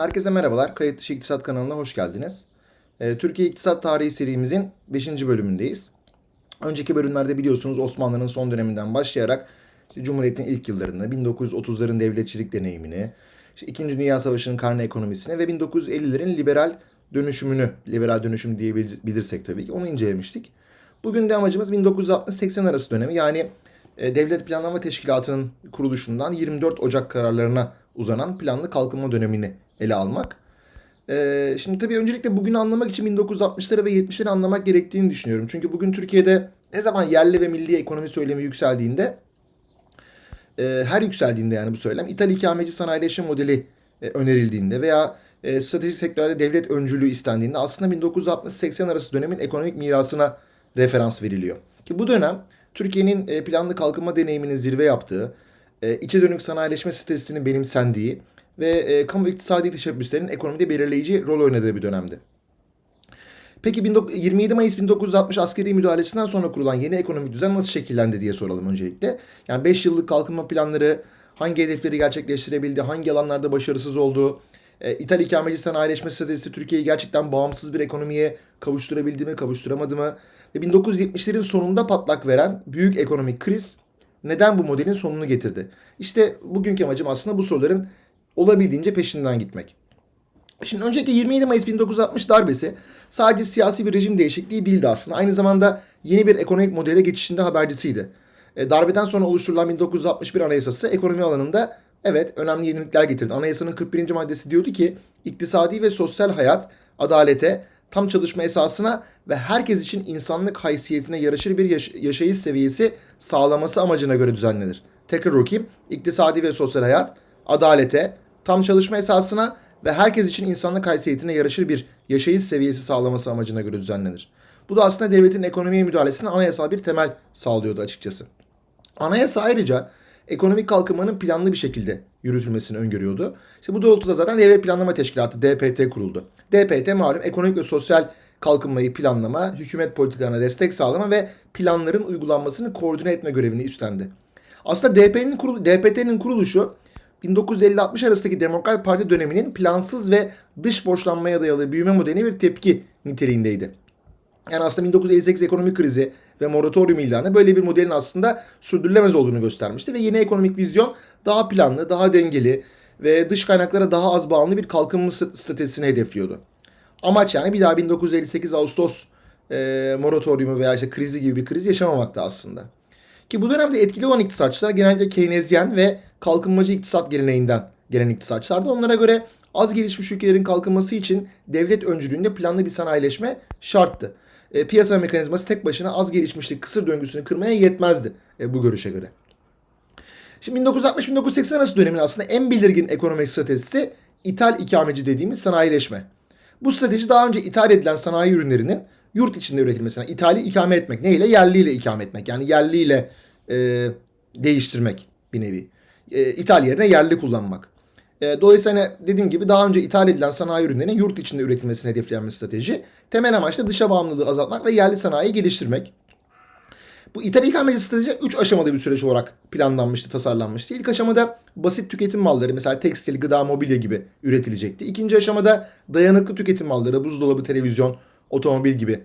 Herkese merhabalar. Kayıt dışı İktisat kanalına hoş geldiniz. Ee, Türkiye İktisat Tarihi serimizin 5. bölümündeyiz. Önceki bölümlerde biliyorsunuz Osmanlı'nın son döneminden başlayarak işte Cumhuriyet'in ilk yıllarını, 1930'ların devletçilik deneyimini, işte İkinci Dünya Savaşı'nın karne ekonomisini ve 1950'lerin liberal dönüşümünü, liberal dönüşüm diyebilirsek tabii ki onu incelemiştik. Bugün de amacımız 1960-80 arası dönemi yani e, Devlet Planlama Teşkilatı'nın kuruluşundan 24 Ocak kararlarına uzanan planlı kalkınma dönemini ele almak. Ee, şimdi tabii öncelikle bugünü anlamak için 1960'ları ve 70'leri anlamak gerektiğini düşünüyorum. Çünkü bugün Türkiye'de ne zaman yerli ve milli ekonomi söylemi yükseldiğinde e, her yükseldiğinde yani bu söylem ithal ikameci sanayileşme modeli e, önerildiğinde veya e, stratejik sektörlerde devlet öncülüğü istendiğinde aslında 1960-80 arası dönemin ekonomik mirasına referans veriliyor. Ki bu dönem Türkiye'nin e, planlı kalkınma deneyiminin zirve yaptığı, e, içe dönük sanayileşme stratejisinin benimsendiği ve e, kamu iktisadi teşebbüslerin ekonomide belirleyici rol oynadığı bir dönemdi. Peki 27 Mayıs 1960 askeri müdahalesinden sonra kurulan yeni ekonomik düzen nasıl şekillendi diye soralım öncelikle. Yani 5 yıllık kalkınma planları hangi hedefleri gerçekleştirebildi, hangi alanlarda başarısız oldu, e, İthal ikameci sanayileşme stratejisi Türkiye'yi gerçekten bağımsız bir ekonomiye kavuşturabildi mi, kavuşturamadı mı? Ve 1970'lerin sonunda patlak veren büyük ekonomik kriz neden bu modelin sonunu getirdi? İşte bugünkü amacım aslında bu soruların olabildiğince peşinden gitmek. Şimdi önceki 27 Mayıs 1960 darbesi sadece siyasi bir rejim değişikliği değildi aslında. Aynı zamanda yeni bir ekonomik modele geçişinde habercisiydi. E, darbeden sonra oluşturulan 1961 Anayasası ekonomi alanında evet önemli yenilikler getirdi. Anayasanın 41. maddesi diyordu ki iktisadi ve sosyal hayat adalete, tam çalışma esasına ve herkes için insanlık haysiyetine yaraşır bir yaş- yaşayış seviyesi sağlaması amacına göre düzenlenir. Tekrar okuyayım. İktisadi ve sosyal hayat adalete, tam çalışma esasına ve herkes için insanlık haysiyetine yaraşır bir yaşayış seviyesi sağlaması amacına göre düzenlenir. Bu da aslında devletin ekonomiye müdahalesine anayasal bir temel sağlıyordu açıkçası. Anayasa ayrıca ekonomik kalkınmanın planlı bir şekilde yürütülmesini öngörüyordu. İşte bu doğrultuda zaten Devlet Planlama Teşkilatı DPT kuruldu. DPT malum ekonomik ve sosyal kalkınmayı planlama, hükümet politikalarına destek sağlama ve planların uygulanmasını koordine etme görevini üstlendi. Aslında DP'nin kurulu, DPT'nin kuruluşu 1950-60 arasındaki Demokrat Parti döneminin plansız ve dış borçlanmaya dayalı büyüme modeline bir tepki niteliğindeydi. Yani aslında 1958 ekonomik krizi ve moratorium ilanı böyle bir modelin aslında sürdürülemez olduğunu göstermişti ve yeni ekonomik vizyon daha planlı, daha dengeli ve dış kaynaklara daha az bağımlı bir kalkınma stratejisini hedefliyordu. Amaç yani bir daha 1958 Ağustos e, moratoriumu veya işte krizi gibi bir kriz yaşamamakta aslında. Ki bu dönemde etkili olan iktisatçılar genelde Keynesyen ve kalkınmacı iktisat geleneğinden gelen iktisatçılardı. Onlara göre az gelişmiş ülkelerin kalkınması için devlet öncülüğünde planlı bir sanayileşme şarttı. E, piyasa mekanizması tek başına az gelişmişlik kısır döngüsünü kırmaya yetmezdi e, bu görüşe göre. Şimdi 1960-1980 arası dönemin aslında en belirgin ekonomik stratejisi ithal ikameci dediğimiz sanayileşme. Bu strateji daha önce ithal edilen sanayi ürünlerinin yurt içinde üretilmesine, ithali ikame etmek. Ne ile? Yerliyle ikame etmek. Yani yerliyle e, değiştirmek bir nevi. E, ithal yerine yerli kullanmak. E, dolayısıyla hani dediğim gibi daha önce ithal edilen sanayi ürünlerinin yurt içinde üretilmesini hedefleyen bir strateji. Temel amaç da dışa bağımlılığı azaltmak ve yerli sanayiyi geliştirmek. Bu ithal ikameci strateji 3 aşamalı bir süreç olarak planlanmıştı, tasarlanmıştı. İlk aşamada basit tüketim malları mesela tekstil, gıda, mobilya gibi üretilecekti. İkinci aşamada dayanıklı tüketim malları, buzdolabı, televizyon, otomobil gibi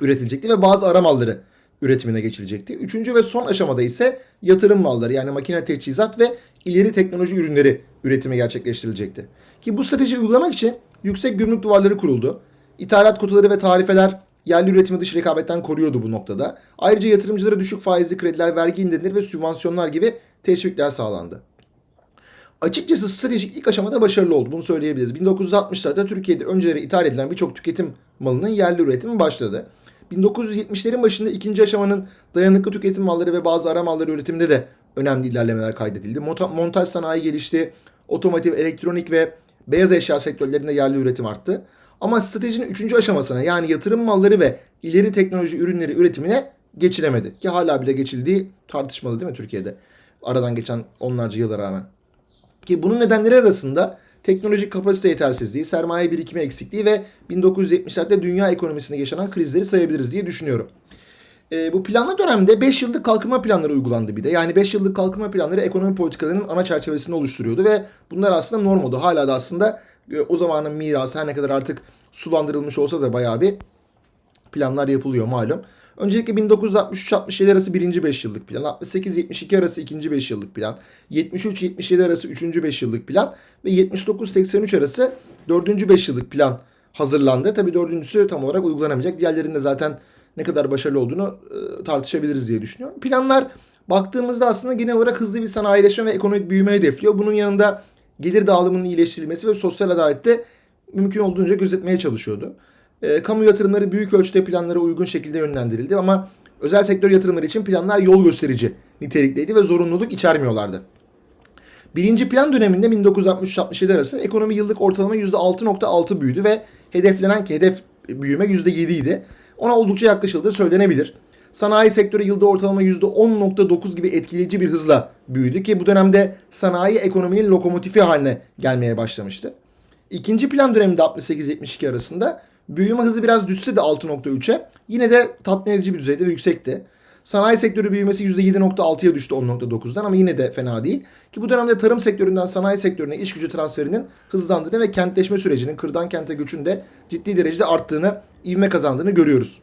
üretilecekti ve bazı ara malları üretimine geçilecekti. Üçüncü ve son aşamada ise yatırım malları yani makine teçhizat ve ileri teknoloji ürünleri üretimi gerçekleştirilecekti. Ki bu stratejiyi uygulamak için yüksek gümrük duvarları kuruldu. İthalat kotaları ve tarifeler yerli üretimi dış rekabetten koruyordu bu noktada. Ayrıca yatırımcılara düşük faizli krediler, vergi indirimleri ve sübvansiyonlar gibi teşvikler sağlandı. Açıkçası strateji ilk aşamada başarılı oldu. Bunu söyleyebiliriz. 1960'larda Türkiye'de önceleri ithal edilen birçok tüketim malının yerli üretimi başladı. 1970'lerin başında ikinci aşamanın dayanıklı tüketim malları ve bazı ara malları üretiminde de önemli ilerlemeler kaydedildi. Montaj sanayi gelişti. Otomotiv, elektronik ve beyaz eşya sektörlerinde yerli üretim arttı. Ama stratejinin üçüncü aşamasına yani yatırım malları ve ileri teknoloji ürünleri üretimine geçilemedi. Ki hala bile geçildiği tartışmalı değil mi Türkiye'de? Aradan geçen onlarca yıla rağmen. Ki bunun nedenleri arasında teknolojik kapasite yetersizliği, sermaye birikimi eksikliği ve 1970'lerde dünya ekonomisinde yaşanan krizleri sayabiliriz diye düşünüyorum. E, bu planlı dönemde 5 yıllık kalkınma planları uygulandı bir de. Yani 5 yıllık kalkınma planları ekonomi politikalarının ana çerçevesini oluşturuyordu ve bunlar aslında norm oldu. Hala da aslında e, o zamanın mirası her ne kadar artık sulandırılmış olsa da bayağı bir planlar yapılıyor malum. Öncelikle 1963-67 arası 1. 5 yıllık plan, 68-72 arası 2. 5 yıllık plan, 73-77 arası 3. 5 yıllık plan ve 79-83 arası 4. 5 yıllık plan hazırlandı. Tabii dördüncüsü tam olarak uygulanamayacak. Diğerlerinin de zaten ne kadar başarılı olduğunu e, tartışabiliriz diye düşünüyorum. Planlar baktığımızda aslında genel olarak hızlı bir sanayileşme ve ekonomik büyüme hedefliyor. Bunun yanında gelir dağılımının iyileştirilmesi ve sosyal adalette mümkün olduğunca gözetmeye çalışıyordu. E, kamu yatırımları büyük ölçüde planlara uygun şekilde yönlendirildi ama özel sektör yatırımları için planlar yol gösterici nitelikteydi ve zorunluluk içermiyorlardı. Birinci plan döneminde 1960-67 arası ekonomi yıllık ortalama %6.6 büyüdü ve hedeflenen ki hedef büyüme %7 idi. Ona oldukça yaklaşıldığı söylenebilir. Sanayi sektörü yılda ortalama %10.9 gibi etkileyici bir hızla büyüdü ki bu dönemde sanayi ekonominin lokomotifi haline gelmeye başlamıştı. İkinci plan döneminde 68-72 arasında büyüme hızı biraz düşse de 6.3'e yine de tatmin edici bir düzeyde ve yüksekti. Sanayi sektörü büyümesi %7.6'ya düştü 10.9'dan ama yine de fena değil. Ki bu dönemde tarım sektöründen sanayi sektörüne iş gücü transferinin hızlandığını ve kentleşme sürecinin kırdan kente göçün de ciddi derecede arttığını, ivme kazandığını görüyoruz.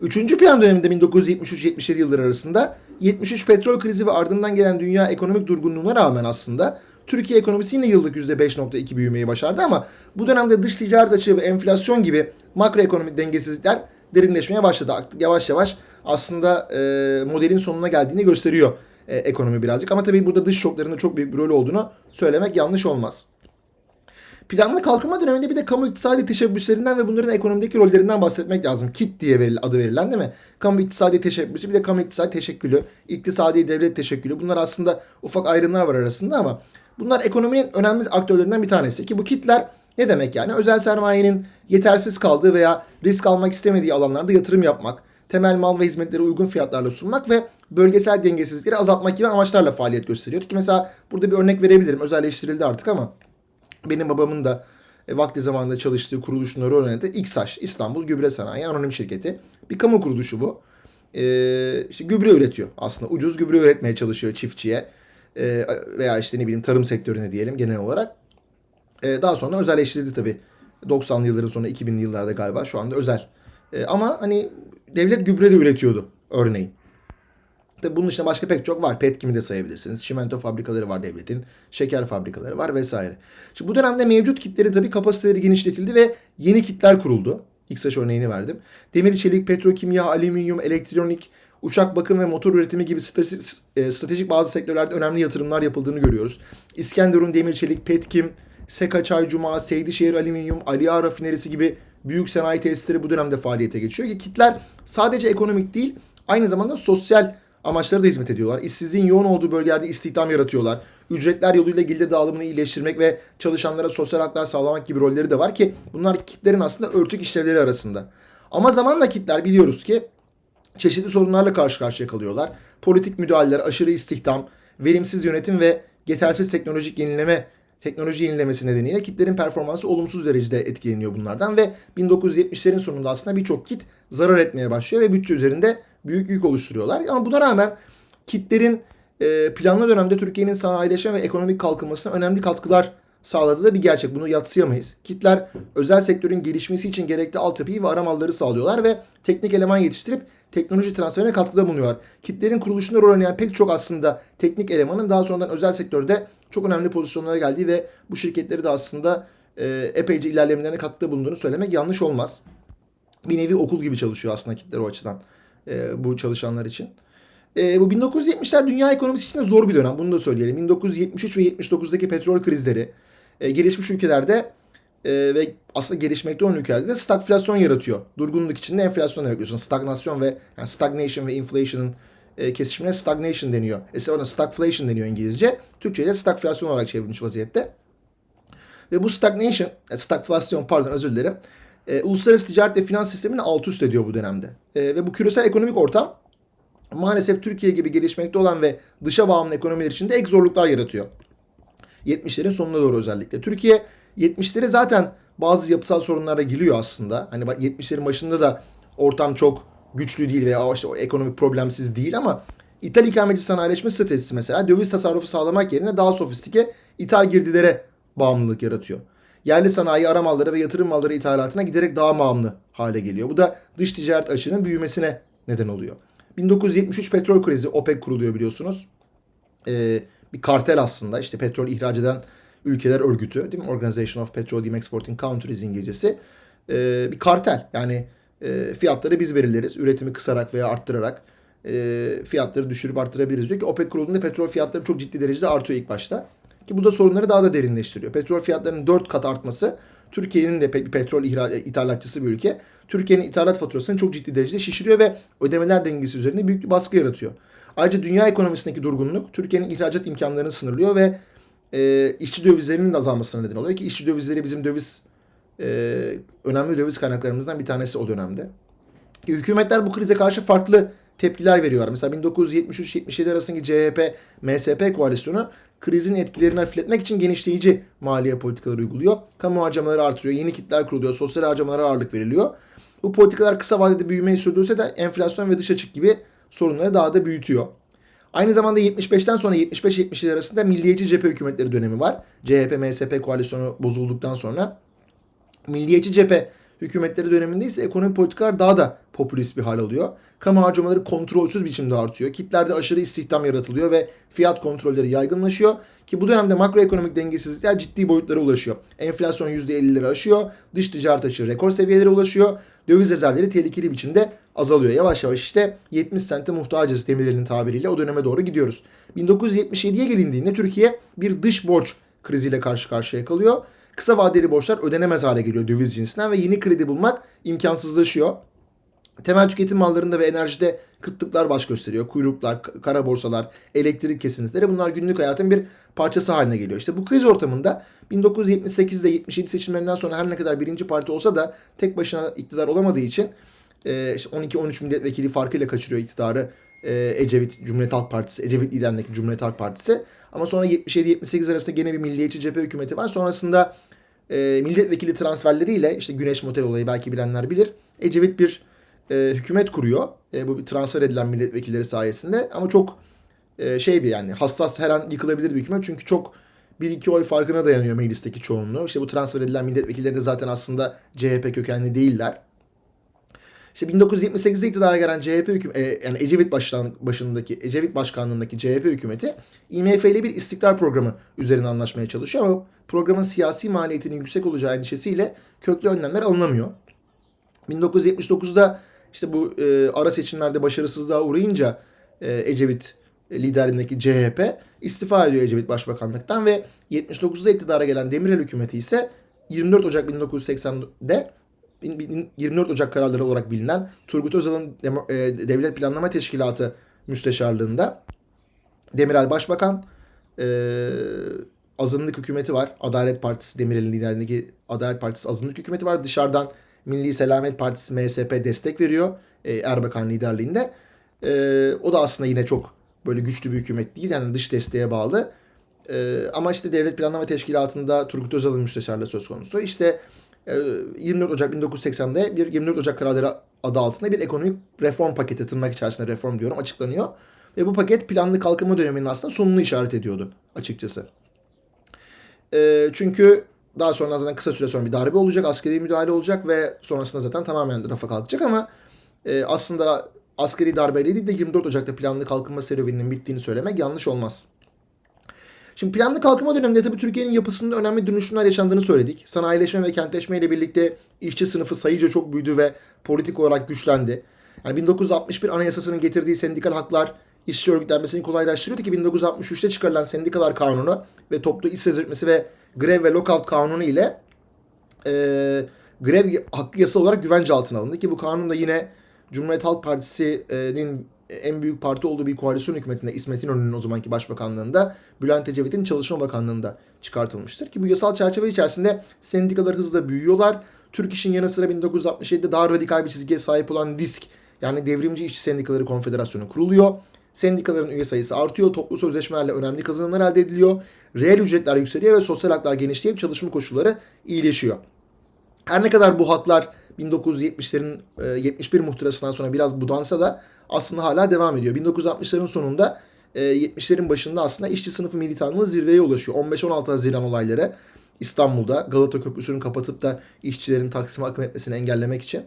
Üçüncü plan döneminde 1973-77 yılları arasında 73 petrol krizi ve ardından gelen dünya ekonomik durgunluğuna rağmen aslında Türkiye ekonomisi yine yıllık %5.2 büyümeyi başardı ama bu dönemde dış ticaret açığı ve enflasyon gibi makroekonomik dengesizlikler derinleşmeye başladı. Yavaş yavaş aslında e, modelin sonuna geldiğini gösteriyor e, ekonomi birazcık. Ama tabii burada dış şoklarında çok büyük bir rol olduğunu söylemek yanlış olmaz. Planlı kalkınma döneminde bir de kamu iktisadi teşebbüslerinden ve bunların ekonomideki rollerinden bahsetmek lazım. KIT diye veril, adı verilen değil mi? Kamu iktisadi teşebbüsü bir de kamu iktisadi teşekkülü, iktisadi devlet teşekkülü. Bunlar aslında ufak ayrımlar var arasında ama bunlar ekonominin önemli aktörlerinden bir tanesi. Ki bu kitler ne demek yani? Özel sermayenin yetersiz kaldığı veya risk almak istemediği alanlarda yatırım yapmak, temel mal ve hizmetleri uygun fiyatlarla sunmak ve bölgesel dengesizlikleri azaltmak gibi amaçlarla faaliyet gösteriyor. Ki mesela burada bir örnek verebilirim. Özelleştirildi artık ama benim babamın da e, vakti zamanında çalıştığı kuruluşun öğrenildi. İKSAŞ, İstanbul Gübre Sanayi Anonim Şirketi. Bir kamu kuruluşu bu. Ee, işte gübre üretiyor aslında. Ucuz gübre üretmeye çalışıyor çiftçiye. Ee, veya işte ne bileyim tarım sektörüne diyelim genel olarak. Ee, daha sonra özelleştirildi tabii. 90'lı yılların sonra 2000'li yıllarda galiba şu anda özel. Ee, ama hani devlet gübre de üretiyordu örneğin. Tabii bunun dışında başka pek çok var. Petkim'i de sayabilirsiniz. Çimento fabrikaları var devletin. Şeker fabrikaları var vesaire. Şimdi bu dönemde mevcut kitlerin tabii kapasiteleri genişletildi ve yeni kitler kuruldu. İksaş örneğini verdim. Demir, çelik, petrokimya, alüminyum, elektronik, uçak bakım ve motor üretimi gibi stratejik, e, stratejik bazı sektörlerde önemli yatırımlar yapıldığını görüyoruz. İskenderun Demir, Çelik, Petkim, Seka Çay Cuma, Seydişehir Alüminyum, Ali Ağa Rafinerisi gibi büyük sanayi tesisleri bu dönemde faaliyete geçiyor. Ki kitler sadece ekonomik değil aynı zamanda sosyal amaçlara da hizmet ediyorlar. İşsizliğin yoğun olduğu bölgelerde istihdam yaratıyorlar. Ücretler yoluyla gelir dağılımını iyileştirmek ve çalışanlara sosyal haklar sağlamak gibi rolleri de var ki bunlar kitlerin aslında örtük işlevleri arasında. Ama zamanla kitler biliyoruz ki çeşitli sorunlarla karşı karşıya kalıyorlar. Politik müdahaleler, aşırı istihdam, verimsiz yönetim ve yetersiz teknolojik yenileme teknoloji yenilemesi nedeniyle kitlerin performansı olumsuz derecede etkileniyor bunlardan ve 1970'lerin sonunda aslında birçok kit zarar etmeye başlıyor ve bütçe üzerinde büyük yük oluşturuyorlar. Ama buna rağmen kitlerin e, planlı dönemde Türkiye'nin sanayileşme ve ekonomik kalkınmasına önemli katkılar sağladığı da bir gerçek. Bunu yatsıyamayız. Kitler özel sektörün gelişmesi için gerekli altyapıyı ve aramalları sağlıyorlar ve teknik eleman yetiştirip teknoloji transferine katkıda bulunuyorlar. Kitlerin kuruluşunda rol oynayan pek çok aslında teknik elemanın daha sonradan özel sektörde çok önemli pozisyonlara geldiği ve bu şirketleri de aslında e, epeyce ilerlemelerine katkıda bulunduğunu söylemek yanlış olmaz. Bir nevi okul gibi çalışıyor aslında kitler o açıdan e, bu çalışanlar için. E, bu 1970'ler dünya ekonomisi için de zor bir dönem. Bunu da söyleyelim. 1973 ve 79'daki petrol krizleri e, gelişmiş ülkelerde e, ve aslında gelişmekte olan ülkelerde de stagflasyon yaratıyor. Durgunluk içinde enflasyon demek. Stagnasyon ve yani stagnation ve inflation'ın e, kesişimine stagnation deniyor. Eski stagflation deniyor İngilizce. Türkçe'de stagflasyon olarak çevrilmiş vaziyette. Ve bu stagnation, e, stagflasyon pardon özür dilerim. E, uluslararası ticaret ve finans sistemini alt üst ediyor bu dönemde. E, ve bu küresel ekonomik ortam maalesef Türkiye gibi gelişmekte olan ve dışa bağımlı ekonomiler için de ek zorluklar yaratıyor. 70'lerin sonuna doğru özellikle. Türkiye 70'leri zaten bazı yapısal sorunlara giriyor aslında. Hani 70'lerin başında da ortam çok güçlü değil veya işte o ekonomik problemsiz değil ama ithal ikametçi sanayileşme stratejisi mesela döviz tasarrufu sağlamak yerine daha sofistike ithal girdilere bağımlılık yaratıyor. yerli sanayi, ara malları ve yatırım malları ithalatına giderek daha bağımlı hale geliyor. Bu da dış ticaret açığının büyümesine neden oluyor. 1973 petrol krizi OPEC kuruluyor biliyorsunuz. Ee, bir kartel aslında işte petrol ihraç eden ülkeler örgütü değil mi? Organization of Petroleum Exporting Countries İngilizcesi. Ee, bir kartel yani e, fiyatları biz belirleriz. Üretimi kısarak veya arttırarak e, fiyatları düşürüp arttırabiliriz diyor ki OPEC kurulduğunda petrol fiyatları çok ciddi derecede artıyor ilk başta. Ki bu da sorunları daha da derinleştiriyor. Petrol fiyatlarının 4 kat artması Türkiye'nin de pe- petrol ihra- ithalatçısı bir ülke. Türkiye'nin ithalat faturasını çok ciddi derecede şişiriyor ve ödemeler dengesi üzerinde büyük bir baskı yaratıyor. Ayrıca dünya ekonomisindeki durgunluk Türkiye'nin ihracat imkanlarını sınırlıyor ve e, işçi dövizlerinin de azalmasına neden oluyor ki işçi dövizleri bizim döviz e, önemli döviz kaynaklarımızdan bir tanesi o dönemde. E, Hükümetler bu krize karşı farklı tepkiler veriyorlar. Mesela 1973-77 arasındaki CHP-MSP koalisyonu krizin etkilerini hafifletmek için genişleyici maliye politikaları uyguluyor. Kamu harcamaları artırıyor, yeni kitler kuruluyor, sosyal harcamalara ağırlık veriliyor. Bu politikalar kısa vadede büyümeyi sürdürse de enflasyon ve dış açık gibi sorunları daha da büyütüyor. Aynı zamanda 75'ten sonra 75-77 arasında milliyetçi cephe hükümetleri dönemi var. CHP-MSP koalisyonu bozulduktan sonra. Milliyetçi cephe hükümetleri döneminde ise ekonomi politikalar daha da popülist bir hal alıyor. Kamu harcamaları kontrolsüz biçimde artıyor. Kitlerde aşırı istihdam yaratılıyor ve fiyat kontrolleri yaygınlaşıyor. Ki bu dönemde makroekonomik dengesizlikler ciddi boyutlara ulaşıyor. Enflasyon %50'leri aşıyor. Dış ticaret açığı rekor seviyelere ulaşıyor. Döviz rezervleri tehlikeli biçimde azalıyor. Yavaş yavaş işte 70 sente muhtacız demirlerin tabiriyle o döneme doğru gidiyoruz. 1977'ye gelindiğinde Türkiye bir dış borç kriziyle karşı karşıya kalıyor. Kısa vadeli borçlar ödenemez hale geliyor döviz cinsinden ve yeni kredi bulmak imkansızlaşıyor. Temel tüketim mallarında ve enerjide kıtlıklar baş gösteriyor. Kuyruklar, kara borsalar, elektrik kesintileri bunlar günlük hayatın bir parçası haline geliyor. İşte bu kriz ortamında 1978'de 77 seçimlerinden sonra her ne kadar birinci parti olsa da tek başına iktidar olamadığı için e, işte 12-13 milletvekili farkıyla kaçırıyor iktidarı e, Ecevit Cumhuriyet Halk Partisi, Ecevit liderliğindeki Cumhuriyet Halk Partisi. Ama sonra 77-78 arasında gene bir milliyetçi cephe hükümeti var. Sonrasında e, milletvekili transferleriyle işte Güneş Motel olayı belki bilenler bilir. Ecevit bir e, hükümet kuruyor. E, bu transfer edilen milletvekilleri sayesinde. Ama çok şey bir yani hassas her an yıkılabilir bir hükümet. Çünkü çok bir iki oy farkına dayanıyor meclisteki çoğunluğu. İşte bu transfer edilen milletvekilleri de zaten aslında CHP kökenli değiller. İşte 1978'de iktidara gelen CHP hüküm e, yani Ecevit başlan, başındaki Ecevit başkanlığındaki CHP hükümeti IMF ile bir istikrar programı üzerine anlaşmaya çalışıyor ama programın siyasi maliyetinin yüksek olacağı endişesiyle köklü önlemler alınamıyor. 1979'da işte bu e, ara seçimlerde başarısızlığa uğrayınca e, Ecevit liderliğindeki CHP istifa ediyor Ecevit başbakanlıktan ve 79'da iktidara gelen Demirel hükümeti ise 24 Ocak 1980'de 24 Ocak kararları olarak bilinen Turgut Özal'ın e, Devlet Planlama Teşkilatı müsteşarlığında Demirel Başbakan e, azınlık hükümeti var. Adalet Partisi Demirel'in liderliğindeki Adalet Partisi azınlık hükümeti var. Dışarıdan Milli Selamet Partisi MSP destek veriyor e, Erbakan liderliğinde. E, o da aslında yine çok böyle güçlü bir hükümet değil. Yani dış desteğe bağlı. E, ama işte Devlet Planlama Teşkilatı'nda Turgut Özal'ın müsteşarlığı söz konusu. İşte 24 Ocak 1980'de bir 24 Ocak kararları adı altında bir ekonomik reform paketi tırnak içerisinde reform diyorum açıklanıyor. Ve bu paket planlı kalkınma döneminin aslında sonunu işaret ediyordu açıkçası. E, çünkü daha sonra zaten kısa süre sonra bir darbe olacak, askeri müdahale olacak ve sonrasında zaten tamamen rafa kalkacak ama e, aslında askeri darbeyle değil de 24 Ocak'ta planlı kalkınma serüveninin bittiğini söylemek yanlış olmaz. Şimdi planlı kalkınma döneminde tabii Türkiye'nin yapısında önemli dönüşümler yaşandığını söyledik. Sanayileşme ve kentleşme ile birlikte işçi sınıfı sayıca çok büyüdü ve politik olarak güçlendi. Yani 1961 Anayasası'nın getirdiği sendikal haklar işçi örgütlenmesini kolaylaştırıyordu ki 1963'te çıkarılan sendikalar kanunu ve toplu iş sözleşmesi ve grev ve lockout kanunu ile e, grev hakkı yasal olarak güvence altına alındı ki bu kanun da yine Cumhuriyet Halk Partisi'nin en büyük parti olduğu bir koalisyon hükümetinde İsmet İnönü'nün o zamanki başbakanlığında Bülent Ecevit'in Çalışma Bakanlığı'nda çıkartılmıştır. Ki bu yasal çerçeve içerisinde sendikalar hızla büyüyorlar. Türk İş'in yanı sıra 1967'de daha radikal bir çizgiye sahip olan DİSK yani Devrimci İşçi Sendikaları Konfederasyonu kuruluyor. Sendikaların üye sayısı artıyor, toplu sözleşmelerle önemli kazanımlar elde ediliyor, reel ücretler yükseliyor ve sosyal haklar genişleyip çalışma koşulları iyileşiyor. Her ne kadar bu haklar 1970'lerin e, 71 muhtırasından sonra biraz budansa da aslında hala devam ediyor. 1960'ların sonunda e, 70'lerin başında aslında işçi sınıfı militanlığı zirveye ulaşıyor. 15-16 Haziran olayları İstanbul'da Galata Köprüsü'nün kapatıp da işçilerin Taksim'e akım etmesini engellemek için.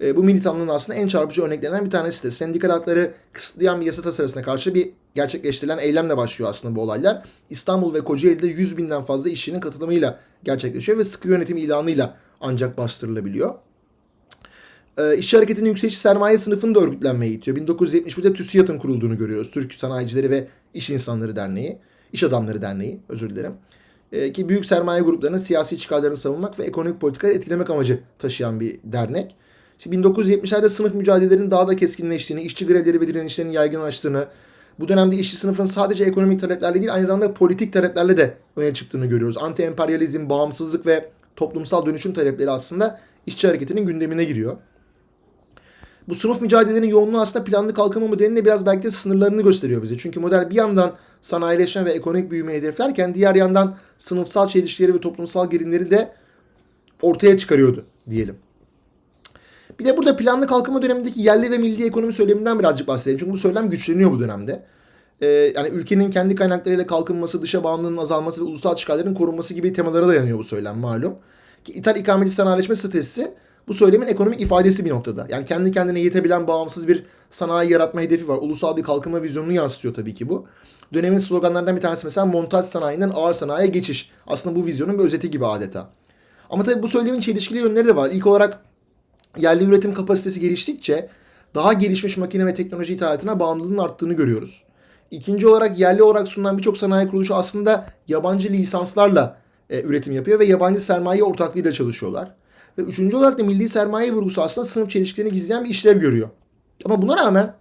E, bu militanlığın aslında en çarpıcı örneklerinden bir tanesidir. Sendikal hakları kısıtlayan bir yasa tasarısına karşı bir gerçekleştirilen eylemle başlıyor aslında bu olaylar. İstanbul ve Kocaeli'de 100 binden fazla işçinin katılımıyla gerçekleşiyor ve sıkı yönetim ilanıyla ancak bastırılabiliyor. E, işçi hareketinin yükselişi sermaye sınıfını da örgütlenmeye itiyor. 1971'de TÜSİAD'ın kurulduğunu görüyoruz. Türk Sanayicileri ve İş İnsanları Derneği. İş Adamları Derneği özür dilerim. E, ki büyük sermaye gruplarının siyasi çıkarlarını savunmak ve ekonomik politikaları etkilemek amacı taşıyan bir dernek. Şimdi 1970'lerde sınıf mücadelelerinin daha da keskinleştiğini, işçi grevleri ve direnişlerinin yaygınlaştığını, bu dönemde işçi sınıfın sadece ekonomik taleplerle değil aynı zamanda politik taleplerle de öne çıktığını görüyoruz. Anti-emperyalizm, bağımsızlık ve toplumsal dönüşüm talepleri aslında işçi hareketinin gündemine giriyor. Bu sınıf mücadelelerinin yoğunluğu aslında planlı kalkınma modelinde biraz belki de sınırlarını gösteriyor bize. Çünkü model bir yandan sanayileşme ve ekonomik büyümeyi hedeflerken diğer yandan sınıfsal çelişkileri ve toplumsal gerilimleri de ortaya çıkarıyordu diyelim. Bir de burada planlı kalkınma dönemindeki yerli ve milli ekonomi söyleminden birazcık bahsedelim. Çünkü bu söylem güçleniyor bu dönemde. Ee, yani ülkenin kendi kaynaklarıyla kalkınması, dışa bağımlılığının azalması ve ulusal çıkarların korunması gibi temalara dayanıyor bu söylem malum. Ki İthal ikameci sanayileşme stratejisi bu söylemin ekonomik ifadesi bir noktada. Yani kendi kendine yetebilen bağımsız bir sanayi yaratma hedefi var. Ulusal bir kalkınma vizyonunu yansıtıyor tabii ki bu. Dönemin sloganlarından bir tanesi mesela montaj sanayinden ağır sanayiye geçiş. Aslında bu vizyonun bir özeti gibi adeta. Ama tabii bu söylemin çelişkili yönleri de var. İlk olarak yerli üretim kapasitesi geliştikçe daha gelişmiş makine ve teknoloji ithalatına bağımlılığın arttığını görüyoruz. İkinci olarak yerli olarak sunulan birçok sanayi kuruluşu aslında yabancı lisanslarla e, üretim yapıyor ve yabancı sermaye ortaklığıyla çalışıyorlar. Ve üçüncü olarak da milli sermaye vurgusu aslında sınıf çelişkilerini gizleyen bir işlev görüyor. Ama buna rağmen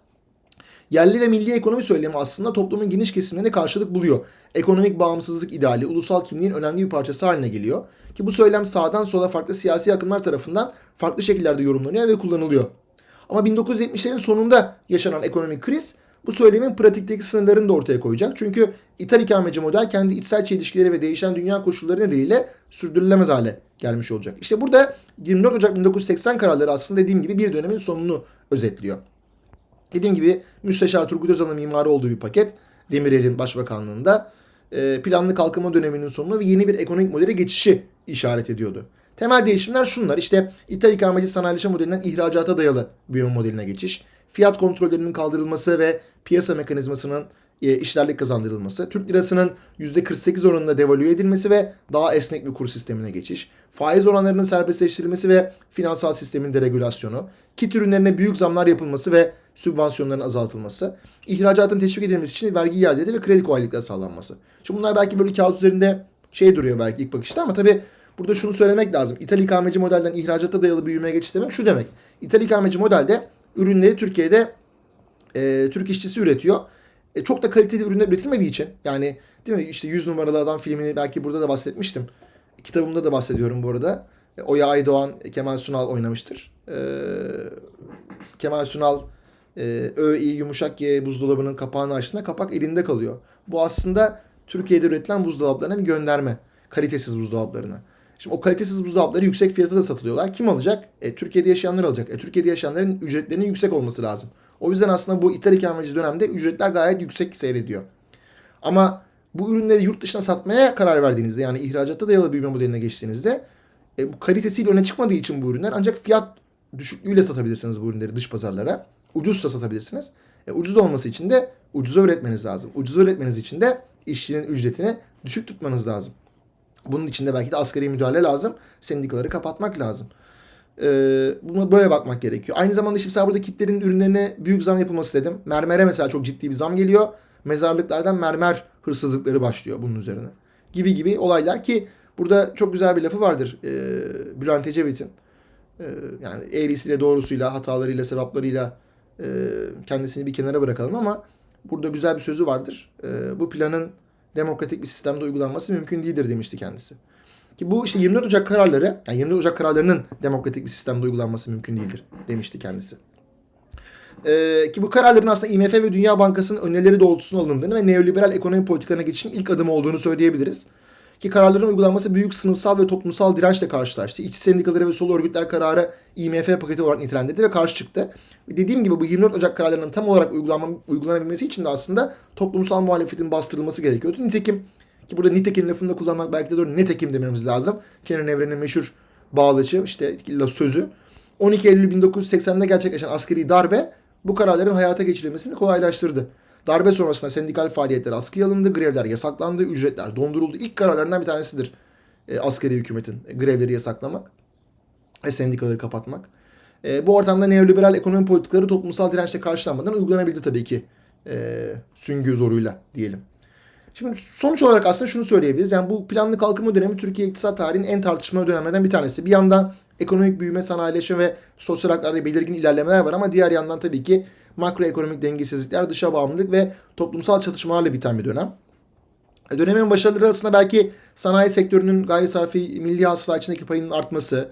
yerli ve milli ekonomi söylemi aslında toplumun geniş kesimlerine karşılık buluyor. Ekonomik bağımsızlık ideali ulusal kimliğin önemli bir parçası haline geliyor. Ki bu söylem sağdan sola farklı siyasi akımlar tarafından farklı şekillerde yorumlanıyor ve kullanılıyor. Ama 1970'lerin sonunda yaşanan ekonomik kriz bu söylemin pratikteki sınırlarını da ortaya koyacak. Çünkü ithal ikameci model kendi içsel çelişkileri ve değişen dünya koşulları nedeniyle sürdürülemez hale gelmiş olacak. İşte burada 24 Ocak 1980 kararları aslında dediğim gibi bir dönemin sonunu özetliyor. Dediğim gibi Müsteşar Turgut Özal'ın mimarı olduğu bir paket Demirel'in başbakanlığında e, planlı kalkınma döneminin sonunu ve yeni bir ekonomik modele geçişi işaret ediyordu. Temel değişimler şunlar. İşte ithal ikameci sanayileşme modelinden ihracata dayalı büyüme modeline geçiş, fiyat kontrollerinin kaldırılması ve piyasa mekanizmasının e, işlerlik kazandırılması, Türk lirasının %48 oranında devalüe edilmesi ve daha esnek bir kur sistemine geçiş, faiz oranlarının serbestleştirilmesi ve finansal sistemin deregülasyonu, kit ürünlerine büyük zamlar yapılması ve sübvansiyonların azaltılması, ihracatın teşvik edilmesi için vergi iadesi ve kredi kolaylıkları sağlanması. Şimdi bunlar belki böyle kağıt üzerinde şey duruyor belki ilk bakışta ama tabii burada şunu söylemek lazım. İthal ikameci modelden ihracata dayalı büyümeye geçiş demek şu demek. İthal ikameci modelde ürünleri Türkiye'de e, Türk işçisi üretiyor. E, çok da kaliteli ürünler üretilmediği için yani değil mi işte 100 numaralı adam filmini belki burada da bahsetmiştim. Kitabımda da bahsediyorum bu arada. E, Oya Aydoğan, Kemal Sunal oynamıştır. E, Kemal Sunal e, Öİ yumuşak G buzdolabının kapağını açtığında kapak elinde kalıyor. Bu aslında Türkiye'de üretilen buzdolaplarına bir gönderme. Kalitesiz buzdolaplarına. Şimdi o kalitesiz buzdolapları yüksek fiyata da satılıyorlar. Kim alacak? E, Türkiye'de yaşayanlar alacak. E, Türkiye'de yaşayanların ücretlerinin yüksek olması lazım. O yüzden aslında bu ithal ikameci dönemde ücretler gayet yüksek seyrediyor. Ama bu ürünleri yurt dışına satmaya karar verdiğinizde yani ihracatta dayalı büyüme modeline geçtiğinizde e, bu kalitesiyle öne çıkmadığı için bu ürünler ancak fiyat düşüklüğüyle satabilirsiniz bu ürünleri dış pazarlara. Ucuzsa satabilirsiniz. E, ucuz olması için de ucuza üretmeniz lazım. Ucuza üretmeniz için de işçinin ücretini düşük tutmanız lazım. Bunun için de belki de asgari müdahale lazım. Sendikaları kapatmak lazım. Ee, buna böyle bakmak gerekiyor. Aynı zamanda şimdi mesela burada kitlerin ürünlerine büyük zam yapılması dedim. Mermere mesela çok ciddi bir zam geliyor. Mezarlıklardan mermer hırsızlıkları başlıyor bunun üzerine. Gibi gibi olaylar ki burada çok güzel bir lafı vardır ee, Bülent Ecevit'in. Ee, yani eğrisiyle doğrusuyla hatalarıyla sevaplarıyla e, kendisini bir kenara bırakalım ama burada güzel bir sözü vardır. E, bu planın demokratik bir sistemde uygulanması mümkün değildir demişti kendisi. Ki bu işte 24 Ocak kararları, yani 24 Ocak kararlarının demokratik bir sistemde uygulanması mümkün değildir demişti kendisi. Ee, ki bu kararların aslında IMF ve Dünya Bankası'nın önerileri doğrultusunda alındığını ve neoliberal ekonomi politikalarına geçişin ilk adımı olduğunu söyleyebiliriz. Ki kararların uygulanması büyük sınıfsal ve toplumsal dirençle karşılaştı. İşçi sendikaları ve sol örgütler kararı IMF paketi olarak nitelendirdi ve karşı çıktı. Dediğim gibi bu 24 Ocak kararlarının tam olarak uygulanma, uygulanabilmesi için de aslında toplumsal muhalefetin bastırılması gerekiyordu. Nitekim Ki burada nitekim lafını da kullanmak belki de doğru. Netekim dememiz lazım. Kenan Evren'in meşhur bağlıcı işte sözü. 12 Eylül 1980'de gerçekleşen askeri darbe bu kararların hayata geçirilmesini kolaylaştırdı. Darbe sonrasında sendikal faaliyetler askıya alındı, grevler yasaklandı, ücretler donduruldu. İlk kararlarından bir tanesidir e, askeri hükümetin grevleri yasaklamak ve sendikaları kapatmak. E, bu ortamda neoliberal ekonomi politikaları toplumsal dirençle karşılanmadan uygulanabildi tabii ki e, süngü zoruyla diyelim. Şimdi sonuç olarak aslında şunu söyleyebiliriz. Yani bu planlı kalkınma dönemi Türkiye iktisat tarihinin en tartışmalı dönemlerden bir tanesi. Bir yandan ekonomik büyüme, sanayileşme ve sosyal haklarda belirgin ilerlemeler var ama diğer yandan tabii ki makroekonomik dengesizlikler, dışa bağımlılık ve toplumsal çatışmalarla biten bir dönem. E, Dönemin başarıları arasında belki sanayi sektörünün gayri sarfi milli hasıla içindeki payının artması,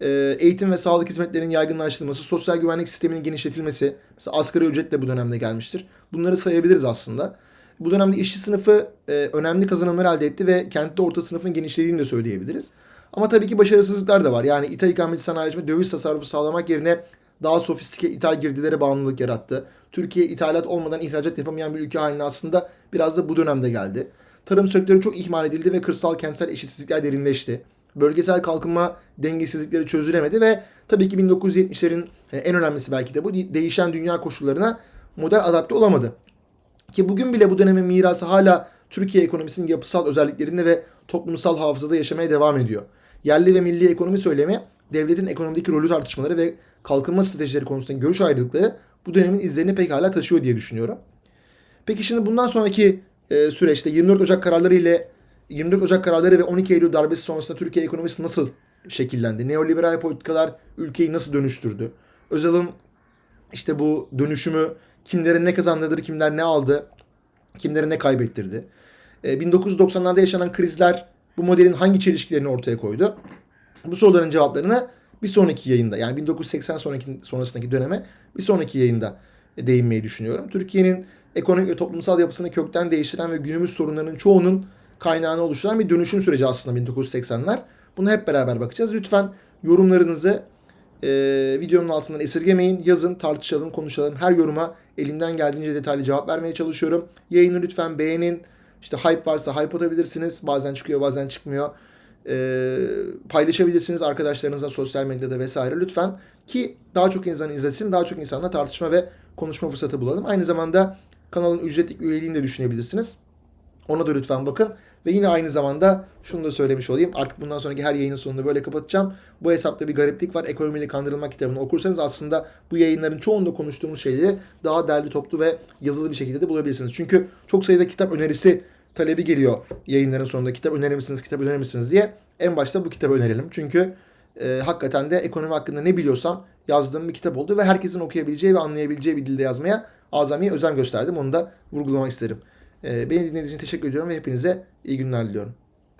e, eğitim ve sağlık hizmetlerinin yaygınlaştırılması, sosyal güvenlik sisteminin genişletilmesi, mesela asgari ücret de bu dönemde gelmiştir. Bunları sayabiliriz aslında. Bu dönemde işçi sınıfı e, önemli kazanımlar elde etti ve kentte orta sınıfın genişlediğini de söyleyebiliriz. Ama tabii ki başarısızlıklar da var. Yani ithal ikameti sanayileşme döviz tasarrufu sağlamak yerine daha sofistike ithal girdilere bağımlılık yarattı. Türkiye ithalat olmadan ihracat yapamayan bir ülke haline aslında biraz da bu dönemde geldi. Tarım sektörü çok ihmal edildi ve kırsal kentsel eşitsizlikler derinleşti. Bölgesel kalkınma dengesizlikleri çözülemedi ve tabii ki 1970'lerin en önemlisi belki de bu değişen dünya koşullarına model adapte olamadı. Ki bugün bile bu dönemin mirası hala Türkiye ekonomisinin yapısal özelliklerinde ve toplumsal hafızada yaşamaya devam ediyor. Yerli ve milli ekonomi söylemi, devletin ekonomideki rolü tartışmaları ve kalkınma stratejileri konusunda görüş ayrılıkları bu dönemin izlerini pekala taşıyor diye düşünüyorum. Peki şimdi bundan sonraki e, süreçte 24 Ocak kararları ile 24 Ocak kararları ve 12 Eylül darbesi sonrasında Türkiye ekonomisi nasıl şekillendi? Neoliberal politikalar ülkeyi nasıl dönüştürdü? Özal'ın işte bu dönüşümü kimlerin ne kazandırdı, kimler ne aldı, kimlere ne kaybettirdi? E, 1990'larda yaşanan krizler bu modelin hangi çelişkilerini ortaya koydu? Bu soruların cevaplarını bir sonraki yayında yani 1980 sonraki sonrasındaki döneme bir sonraki yayında değinmeyi düşünüyorum. Türkiye'nin ekonomik ve toplumsal yapısını kökten değiştiren ve günümüz sorunlarının çoğunun kaynağını oluşturan bir dönüşüm süreci aslında 1980'ler. Bunu hep beraber bakacağız. Lütfen yorumlarınızı e, videonun altından esirgemeyin. Yazın, tartışalım, konuşalım. Her yoruma elimden geldiğince detaylı cevap vermeye çalışıyorum. Yayını lütfen beğenin. İşte hype varsa hype atabilirsiniz. Bazen çıkıyor, bazen çıkmıyor. E, paylaşabilirsiniz arkadaşlarınızla sosyal medyada vesaire lütfen. Ki daha çok insan izlesin, daha çok insanla tartışma ve konuşma fırsatı bulalım. Aynı zamanda kanalın ücretli üyeliğini de düşünebilirsiniz. Ona da lütfen bakın. Ve yine aynı zamanda şunu da söylemiş olayım. Artık bundan sonraki her yayının sonunda böyle kapatacağım. Bu hesapta bir gariplik var. Ekonomiyle kandırılmak kitabını okursanız aslında bu yayınların çoğunda konuştuğumuz şeyleri daha derli toplu ve yazılı bir şekilde de bulabilirsiniz. Çünkü çok sayıda kitap önerisi talebi geliyor yayınların sonunda. Kitap önerir misiniz, kitap önerir misiniz diye. En başta bu kitabı önerelim. Çünkü e, hakikaten de ekonomi hakkında ne biliyorsam yazdığım bir kitap oldu ve herkesin okuyabileceği ve anlayabileceği bir dilde yazmaya azami özen gösterdim. Onu da vurgulamak isterim. E, beni dinlediğiniz için teşekkür ediyorum ve hepinize iyi günler diliyorum.